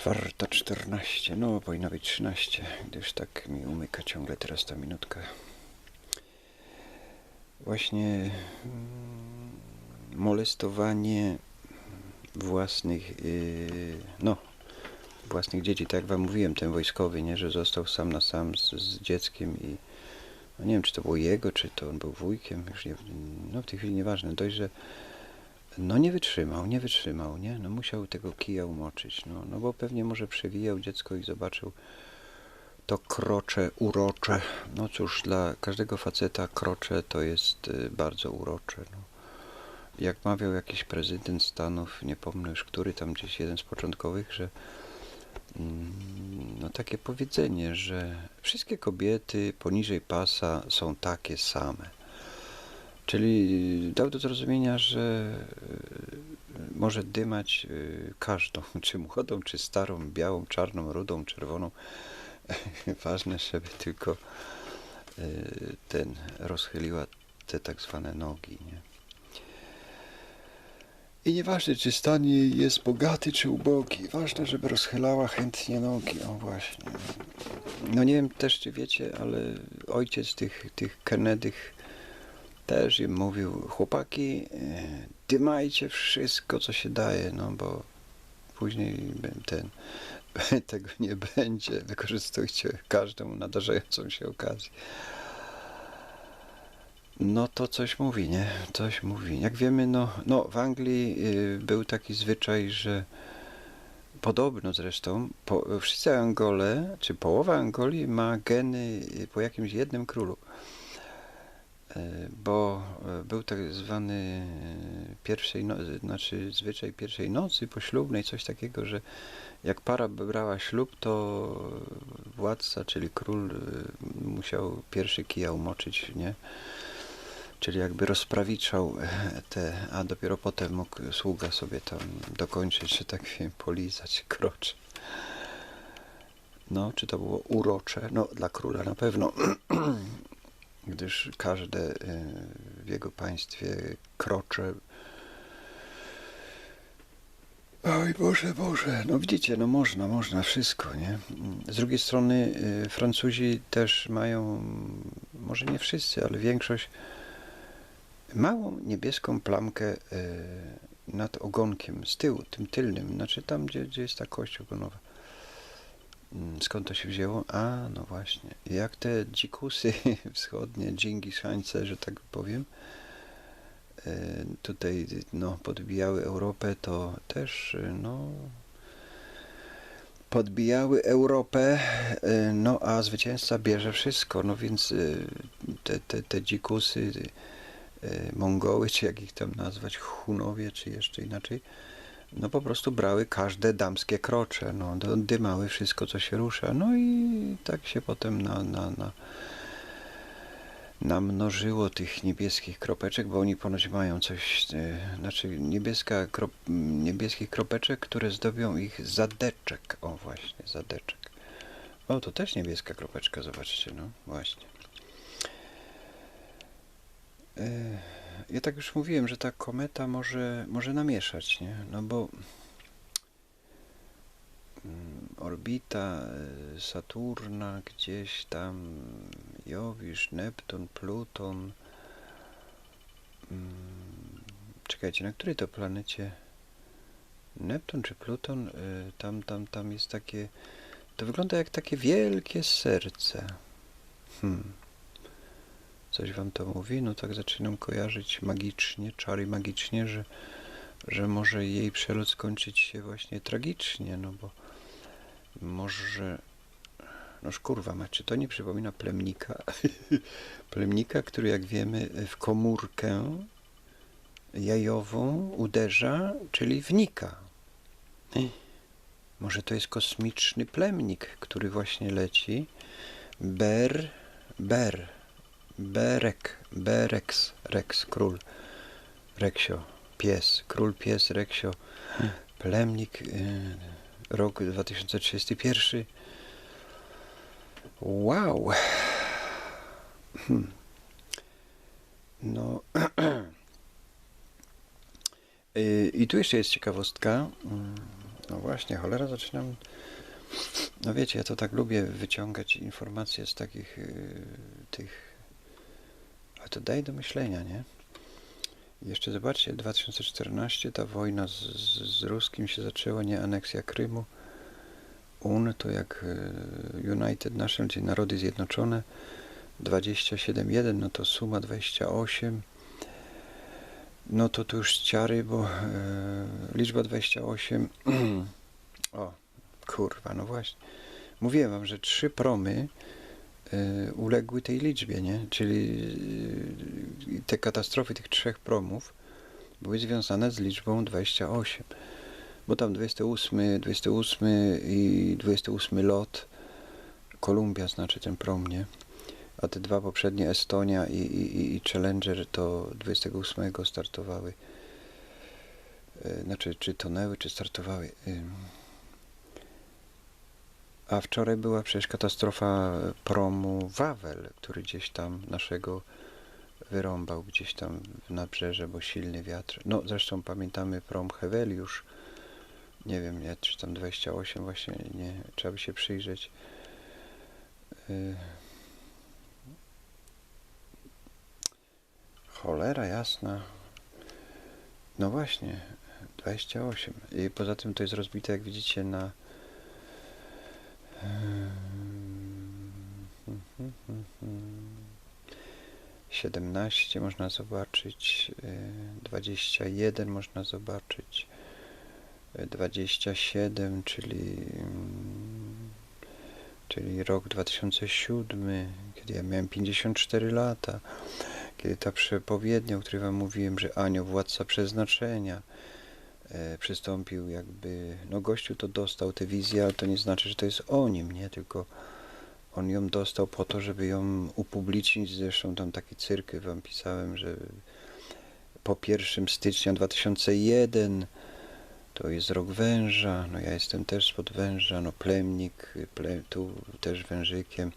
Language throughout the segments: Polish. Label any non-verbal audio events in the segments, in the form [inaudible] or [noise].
Czwarta czternaście, no powinna być trzynaście, gdyż tak mi umyka ciągle teraz ta minutka. Właśnie mm, molestowanie własnych, yy, no, własnych dzieci, tak jak wam mówiłem, ten wojskowy, nie, że został sam na sam z, z dzieckiem i no nie wiem, czy to było jego, czy to on był wujkiem, już nie, no w tej chwili nieważne, dość, że no nie wytrzymał, nie wytrzymał, nie? No musiał tego kija umoczyć, no, no bo pewnie może przewijał dziecko i zobaczył to krocze urocze. No cóż, dla każdego faceta krocze to jest y, bardzo urocze. No. Jak mawiał jakiś prezydent Stanów, nie pomnę już który, tam gdzieś jeden z początkowych, że mm, no takie powiedzenie, że wszystkie kobiety poniżej pasa są takie same. Czyli dał do zrozumienia, że y, może dymać y, każdą, [laughs] czy młodą, czy starą, białą, czarną, rudą, czerwoną. [laughs] Ważne, żeby tylko y, ten rozchyliła te tak zwane nogi. Nie? I nieważne, czy stan jej jest bogaty, czy ubogi. Ważne, żeby rozchylała chętnie nogi. O właśnie. No nie wiem też, czy wiecie, ale ojciec tych, tych Kennedych też im mówił, chłopaki, e, dymajcie wszystko, co się daje, no bo później ten, [laughs] tego nie będzie. Wykorzystujcie każdą nadarzającą się okazję. No to coś mówi, nie? Coś mówi. Jak wiemy, no, no w Anglii y, był taki zwyczaj, że podobno zresztą po, wszyscy Angole, czy połowa Angolii ma geny y, po jakimś jednym królu. E, bo e, był tak zwany e, pierwszej, no, znaczy zwyczaj pierwszej nocy poślubnej, coś takiego, że jak para brała ślub, to władca, czyli król musiał pierwszy kija umoczyć, nie? Czyli jakby rozprawiczał te, a dopiero potem mógł sługa sobie tam dokończyć, że tak wiem, polizać krocze. No, czy to było urocze? No, dla króla na pewno. [clears throat] gdyż każde y, w jego państwie krocze. Oj Boże, Boże, no widzicie, no można, można wszystko, nie? Z drugiej strony y, Francuzi też mają, może nie wszyscy, ale większość, małą niebieską plamkę y, nad ogonkiem, z tyłu, tym tylnym, znaczy tam, gdzie, gdzie jest ta kość ogonowa. Mm, skąd to się wzięło? A, no właśnie. Jak te dzikusy [laughs] wschodnie, dżingiszańce, że tak powiem, e, tutaj no, podbijały Europę, to też no, podbijały Europę, e, no a zwycięzca bierze wszystko, no więc e, te, te, te dzikusy, Mongoły, czy jak ich tam nazwać, Hunowie, czy jeszcze inaczej, no po prostu brały każde damskie krocze, no dymały wszystko, co się rusza, no i tak się potem na, na, na namnożyło tych niebieskich kropeczek, bo oni ponoć mają coś, e, znaczy niebieska niebieskich kropeczek, które zdobią ich zadeczek. O właśnie, zadeczek. O, to też niebieska kropeczka, zobaczcie, no właśnie. E, ja tak już mówiłem, że ta kometa może, może namieszać, nie? No bo mm, orbita e, Saturna gdzieś tam, Jowisz, Neptun, Pluton. Mm, czekajcie, na której to planecie? Neptun czy Pluton? E, tam, tam, tam jest takie. To wygląda jak takie wielkie serce. Hmm. Coś wam to mówi? No tak zaczynam kojarzyć magicznie, czary magicznie, że, że może jej przelot skończyć się właśnie tragicznie, no bo może... No kurwa macie, to nie przypomina plemnika. [laughs] plemnika, który jak wiemy w komórkę jajową uderza, czyli wnika. Może to jest kosmiczny plemnik, który właśnie leci. Ber, ber. Berek, Berex, Rex, król, Reksio, pies, król, pies, Reksio, plemnik, y, rok 2031. Wow! Hmm. No. [clears throat] y, I tu jeszcze jest ciekawostka. Mm, no, właśnie, cholera zaczynam. No wiecie, ja to tak lubię wyciągać informacje z takich yy, tych. A to daje do myślenia, nie? Jeszcze zobaczcie, 2014 ta wojna z, z, z Ruskim się zaczęła, nie aneksja Krymu. UN to jak yy, United Nation, czyli Narody Zjednoczone. 27,1, no to suma 28. No to tu już ciary, bo e, liczba 28. [clears throat] o, kurwa, no właśnie. Mówiłem wam, że trzy promy e, uległy tej liczbie, nie? Czyli e, te katastrofy tych trzech promów były związane z liczbą 28. Bo tam 28, 28 i 28 lot. Kolumbia znaczy ten prom, nie? A te dwa poprzednie, Estonia i, i, i Challenger, to 28 startowały. E, Znaczy, czy tonęły, czy startowały. A wczoraj była przecież katastrofa promu Wawel, który gdzieś tam naszego wyrąbał, gdzieś tam w nabrzeże, bo silny wiatr. No, zresztą pamiętamy prom Heweliusz. Nie wiem, nie, czy tam 28 właśnie, nie, trzeba by się przyjrzeć. Y, Cholera jasna. No właśnie, 28. I poza tym to jest rozbite, jak widzicie, na. Siedemnaście można zobaczyć, y, dwadzieścia jeden można zobaczyć, y, dwadzieścia siedem, czyli mm, czyli rok 2007, kiedy ja miałem 54 lata kiedy ta przepowiednia, o której wam mówiłem, że anioł, władca przeznaczenia, przystąpił jakby, no gościu to dostał tę wizję, ale to nie znaczy, że to jest o nim, nie, tylko on ją dostał po to, żeby ją upublicznić, zresztą tam taki cyrk wam pisałem, że po 1 stycznia 2001 to jest rok węża, no ja jestem też spod węża, no plemnik, ple, tu też wężykiem,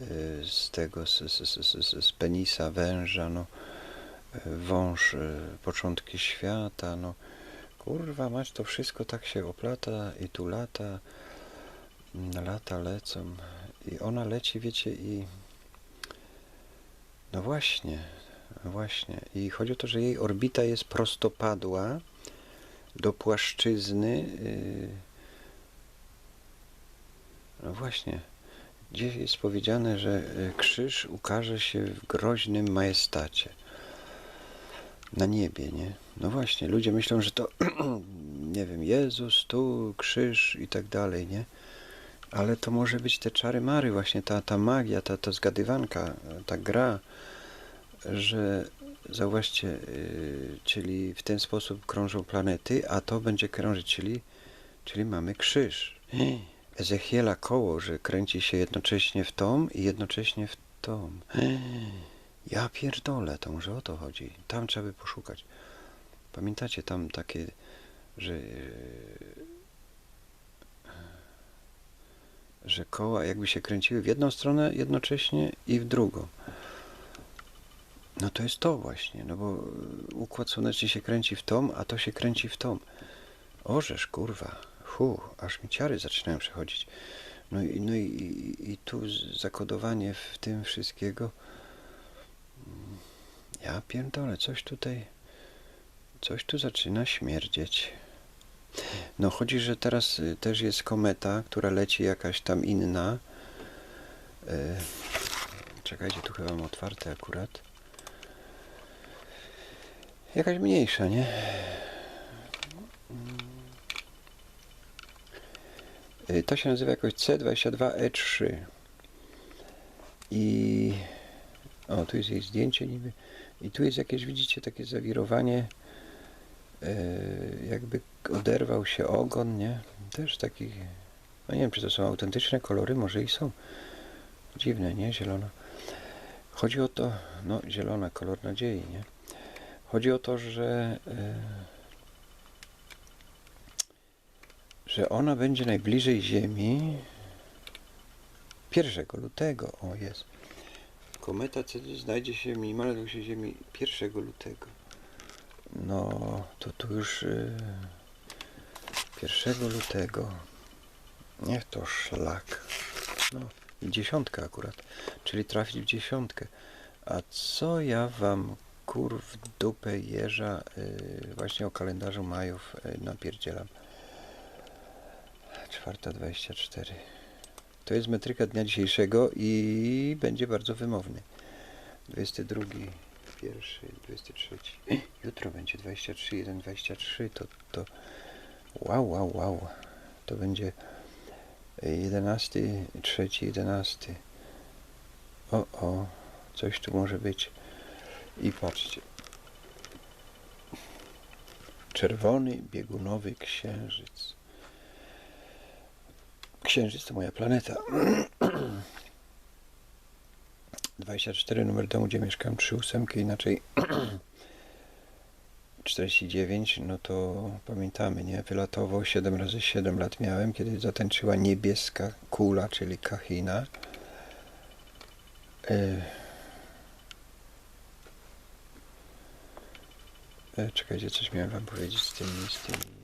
y, z tego, z, z, z, z, penisa węża, no y, wąż, początki świata, no kurwa mać, to wszystko tak się oplata i tu lata, lata lecą. I ona leci, wiecie, i no właśnie, właśnie, i chodzi o to, że jej orbita jest prostopadła do płaszczyzny, yy, no właśnie, gdzie jest powiedziane, że y, krzyż ukaże się w groźnym majestacie na niebie, nie? No właśnie, ludzie myślą, że to, [clears throat] nie wiem, Jezus, tu, krzyż i tak dalej, nie? Ale to może być te czary mary, właśnie ta, ta magia, ta, ta zgadywanka, ta gra, że zauważcie, yy, czyli w ten sposób krążą planety, a to będzie krążyć, czyli, czyli mamy krzyż. [gasps] Ezechiela koło, że kręci się jednocześnie w tą i jednocześnie w tą. [gasps] Ja pierdolę, to może o to chodzi. Tam trzeba by poszukać. Pamiętacie tam takie, że że koła jakby się kręciły w jedną stronę jednocześnie i w drugą. No to jest to właśnie, no bo układ słoneczny się kręci w tą, a to się kręci w tą. Orzesz, kurwa, hu, aż mi ciary zaczynają przechodzić. No i, no i, i, i tu zakodowanie w tym wszystkiego. Ja pierdolę, coś tutaj, coś tu zaczyna śmierdzieć. No chodzi, że teraz y, też jest kometa, która leci jakaś tam inna. E, czekajcie, tu chyba mam otwarte akurat. Jakaś mniejsza, nie? Y, To się nazywa jakoś C22E3. I o, tu jest jej zdjęcie niby. I tu jest jakieś, widzicie, takie zawirowanie. e, jakby oderwał się ogon, nie? Też taki. No nie wiem, czy to są autentyczne kolory, może i są. Dziwne, nie? Zielona. Chodzi o to, no, zielona, kolor nadziei, nie? Chodzi o to, że. E, że ona będzie najbliżej Ziemi 1 lutego. O, jest. Kometa CD znajdzie się minimalnie do się Ziemi 1 lutego. No, to tu już y, 1 lutego. Niech to szlak. No, dziesiątka akurat. Czyli trafić w dziesiątkę. A co ja wam kur w dupę jeża yy, właśnie o kalendarzu majów yy, napierdzielam. 4.24. To jest metryka dnia dzisiejszego i będzie bardzo wymowny. 22, pierwszy, 23. Jutro będzie 23, 1, 23. To, to wow, wow, wow. To będzie 11, 3, 11. O, o, coś tu może być. I patrzcie. Czerwony biegunowy księżyc. Księżyc to moja planeta. [clears throat] 24 numer domu, gdzie mieszkam, 3 ósemki, inaczej [clears throat] 49, no to pamiętamy, nie? Wylatowo 7 razy 7 lat miałem, kiedy zatańczyła niebieska kula, czyli kachina. Y E, Czekajcie, coś miałem wam powiedzieć z tymi, z. E,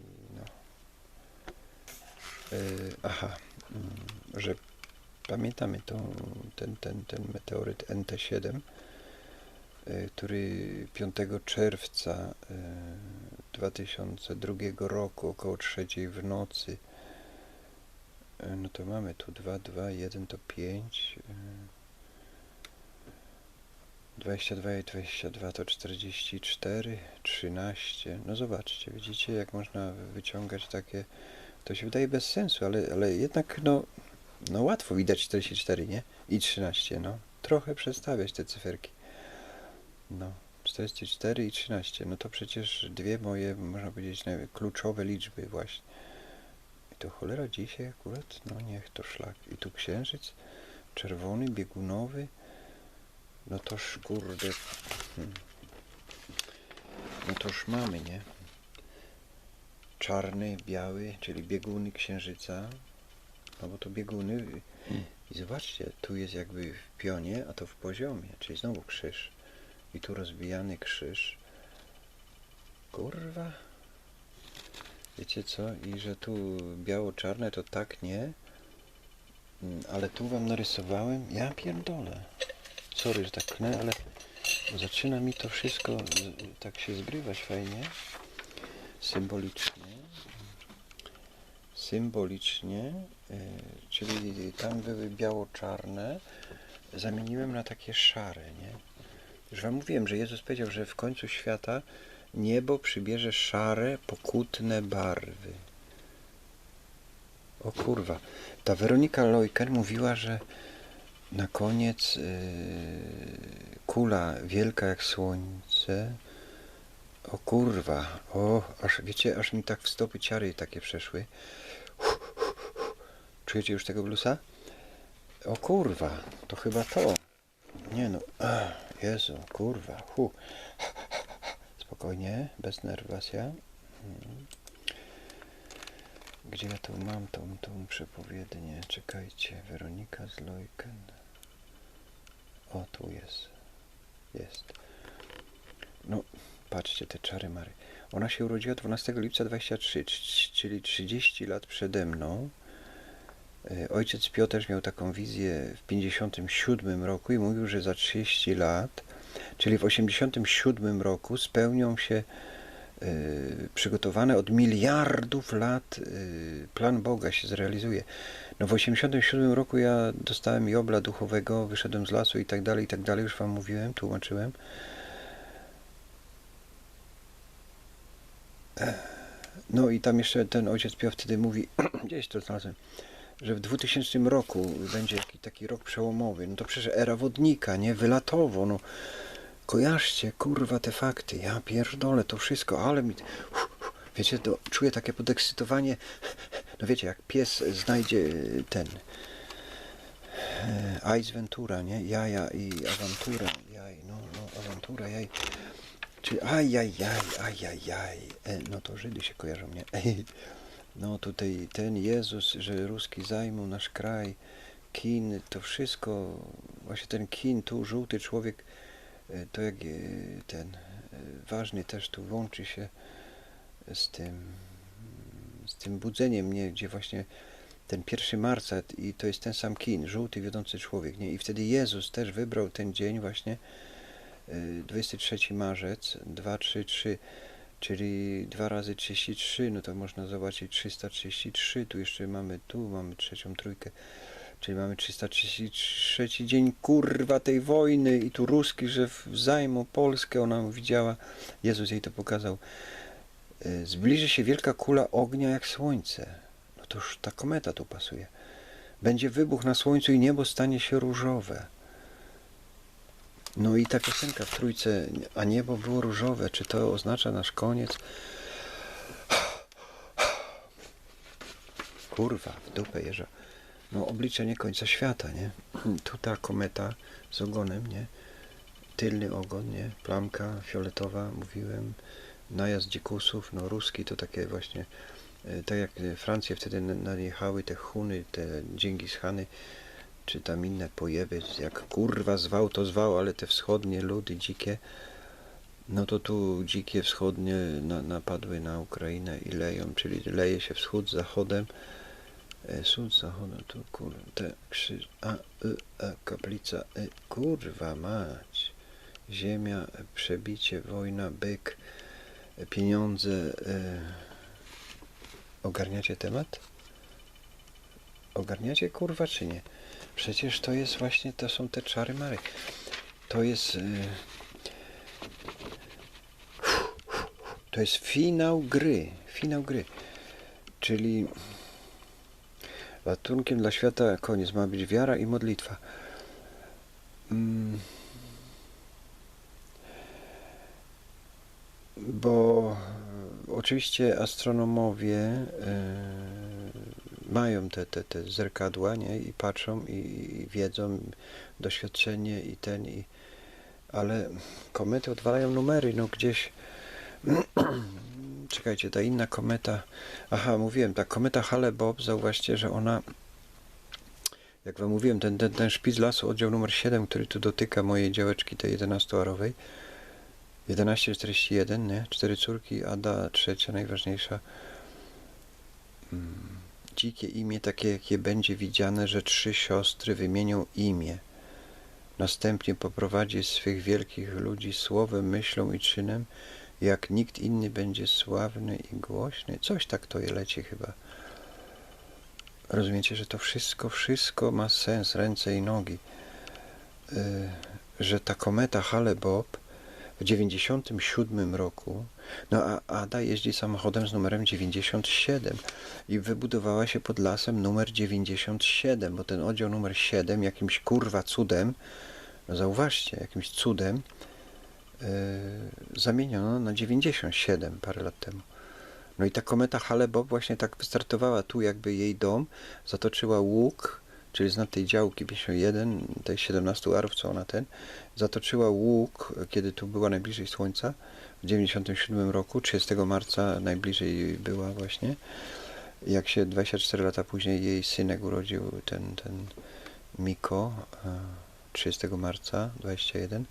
aha, mm, że pamiętamy tą, ten, ten, ten meteoryt NT7, e, który 5 czerwca e, 2002 roku około trzeciej w nocy, no to mamy tu 2, 2, 1 to 5, e, 22 i 22 to 44, 13. No zobaczcie, widzicie jak można wyciągać takie. To się wydaje bez sensu, ale, ale jednak no, no łatwo widać 44, nie? I 13, no. Trochę przestawiać te cyferki. No, 44 i 13. No to przecież dwie moje, można powiedzieć, kluczowe liczby właśnie. I to cholera dzisiaj akurat, no niech to szlak. I tu księżyc, czerwony, biegunowy. No toż kurde. Hmm. No toż mamy, nie? Czarny, biały, czyli bieguny księżyca. No bo to bieguny. I zobaczcie, tu jest jakby w pionie, a to w poziomie, czyli znowu krzyż. I tu rozbijany krzyż. Kurwa. Wiecie co? I że tu biało-czarne to tak nie. Mm, Ale tu wam narysowałem. Ja pierdolę sorry, że tak knę, ale zaczyna mi to wszystko tak się zgrywać fajnie, symbolicznie. Symbolicznie, e, czyli tam były biało-czarne, zamieniłem na takie szare, nie? Już wam mówiłem, że Jezus powiedział, że w końcu świata niebo przybierze szare, pokutne barwy. O kurwa. Ta Weronika Lojker mówiła, że na koniec yy, kula wielka jak słońce. O kurwa, o, aż wiecie, aż mi tak w stopy ciary takie przeszły. Czujecie już tego blusa? O kurwa, to chyba to. Nie no, ach, Jezu, kurwa, hu. Spokojnie, bez nerwacja. Mhm. Gdzie ja tu mam tą, tą przepowiednię? Czekajcie, Weronika z Lojken. O, tu jest. Jest. No, patrzcie, te czary mary. Ona się urodziła 12 lipca 23, c- czyli 30 lat przede mną. E, Ojciec Piotr miał taką wizję w 57 roku i mówił, że za 30 lat, czyli w 87 roku spełnią się y, przygotowane od miliardów lat y, plan Boga się zrealizuje. No w 87 roku ja dostałem Jobla duchowego, wyszedłem z lasu i tak dalej, i tak dalej, już wam mówiłem, tłumaczyłem. No i tam jeszcze ten ojciec Piotr wtedy mówi, [clears throat] gdzieś to znalazłem, że w 2000 roku będzie taki, rok przełomowy. No to przecież era wodnika, nie? Wylatowo, no. Kojarzcie, kurwa, te fakty. Ja pierdolę to wszystko, ale mi... Wiecie, to czuję takie podekscytowanie. No wiecie, jak pies znajdzie ten... e, Ice Ventura, nie? Jaja i awantura. Jaj, no, no, awantura, jaj. Czy ajajaj, ajajaj. E, no to Żydy się kojarzą, nie? No tutaj ten Jezus, że Ruski zajmą nasz kraj, kin, to wszystko, właśnie ten kin, tu żółty człowiek, e, to jak e, ten e, ważny też tu łączy się z tym, z tym budzeniem mnie, gdzie właśnie ten 1 marca i to jest ten sam kin, żółty wiodący człowiek, nie? I wtedy Jezus też wybrał ten dzień właśnie, 23 marzec, 2, 3, 3, czyli 2 razy 33, no to można zobaczyć 333, tu jeszcze mamy, tu mamy trzecią trójkę, czyli mamy 333 dzień, kurwa, tej wojny i tu Ruski, że zajmą Polskę, ona widziała, Jezus jej to pokazał, Y, zbliży się wielka kula ognia jak słońce. No to już ta kometa tu pasuje. Będzie wybuch na słońcu i niebo stanie się różowe. No i ta piosenka w trójce, a niebo było różowe, czy to oznacza nasz koniec? Kurwa, w dupę jeża. No obliczenie końca świata, nie? Tu ta kometa z ogonem, nie? Tylny ogon, nie? Plamka fioletowa, mówiłem. Najazd dzikusów, no ruski to takie właśnie, e, tak jak Francje wtedy na- najechały te Huny, te Dżingis Hany, czy tam inne pojeby, jak kurwa zwał to zwał, ale te wschodnie ludy dzikie, no to tu dzikie wschodnie na, napadły na Ukrainę i leją, czyli leje się wschód zachodem, e, wschód zachodem, tu kurwa, te krzyż, a, y, a, kaplica, y, kurwa mać, ziemia, e, przebicie, wojna, byk, e, pieniądze, e, ogarniacie temat? Ogarniacie kurwa czy nie? Przecież to jest właśnie, to są te czary mary. To jest. y, To jest finał gry. Finał gry. Czyli ratunkiem dla świata koniec ma być wiara i modlitwa. Mm. Bo oczywiście astronomowie e, mają te, te, te zerkadła nie? i patrzą i, i wiedzą, doświadczenie i ten, i, ale komety odwalają numery, no gdzieś [clears throat] czekajcie, ta inna kometa aha, mówiłem, ta kometa Hale-Bopp, zauważcie, że ona jak wam mówiłem, ten, ten, ten szpic lasu, oddział numer 7, który tu dotyka mojej działeczki, tej 11-arowej 1141, nie? Cztery córki, Ada trzecia, najważniejsza. Mm, Dzikie imię, takie jakie będzie widziane, że trzy siostry wymienią imię. Następnie poprowadzi swych wielkich ludzi słowem, myślą i czynem, jak nikt inny będzie sławny i głośny. Coś tak to je leci chyba. Rozumiecie, że to wszystko, wszystko ma sens, ręce i nogi. Yy, że ta kometa Hale-Bopp w 97 roku, no a Ada jeździ samochodem z numerem 97 i wybudowała się pod lasem numer 97, bo ten oddział numer 7 jakimś kurwa cudem, no zauważcie, jakimś cudem yy, zamieniono na 97 parę lat temu. No i ta kometa Hale-Bopp właśnie tak wystartowała tu jakby jej dom, zatoczyła łuk, czyli z tej działki 51, tej 17 arów, co ona ten, zatoczyła łuk, kiedy tu była najbliżej Słońca, w 97 roku, 30 marca najbliżej była właśnie, jak się 24 lata później jej synek urodził, ten, ten Miko, e, 30 marca 21,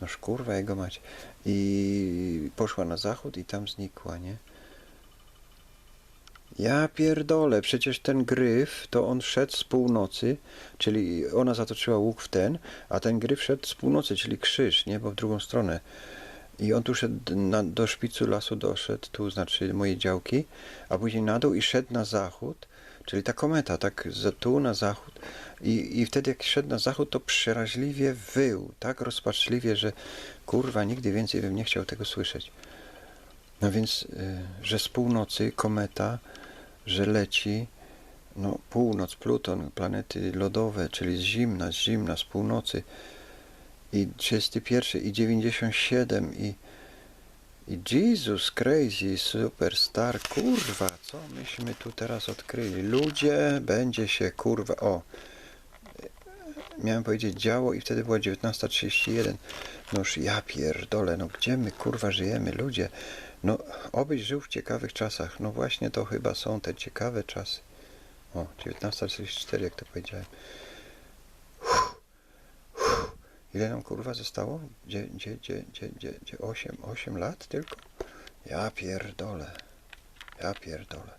no szkurwa jego mać, i poszła na zachód i tam znikła, nie? Ja pierdolę, przecież ten gryf, to on szedł z północy, czyli ona zatoczyła łuk w ten, a ten gryf szedł z północy, czyli krzyż, nie, bo w drugą stronę. I on tu szedł na, do szpicu lasu, doszedł, tu znaczy moje działki, a później na dół i szedł na zachód, czyli ta kometa, tak z tu na zachód. I, I wtedy jak szedł na zachód, to przeraźliwie wył, tak rozpaczliwie, że kurwa, nigdy więcej bym nie chciał tego słyszeć. No więc, y, że z północy kometa, że leci, no północ, Pluton, planety lodowe, czyli z zimna, z zimna, z północy i 31 i 97 i i Jesus crazy superstar, kurwa, co myśmy tu teraz odkryli? Ludzie, będzie się, kurwa, o, miałem powiedzieć działo i wtedy była 19.31. Noż ja pierdolę, no gdzie my kurwa żyjemy, ludzie? No, obyś żył w ciekawych czasach. No właśnie to chyba są te ciekawe czasy. O, 19.44, jak to powiedziałem. Uff, uff. Ile nam kurwa zostało? Gdzie, gdzie, gdzie, gdzie, gdzie, gdzie 8, 8 lat tylko? Ja pierdolę. Ja pierdolę.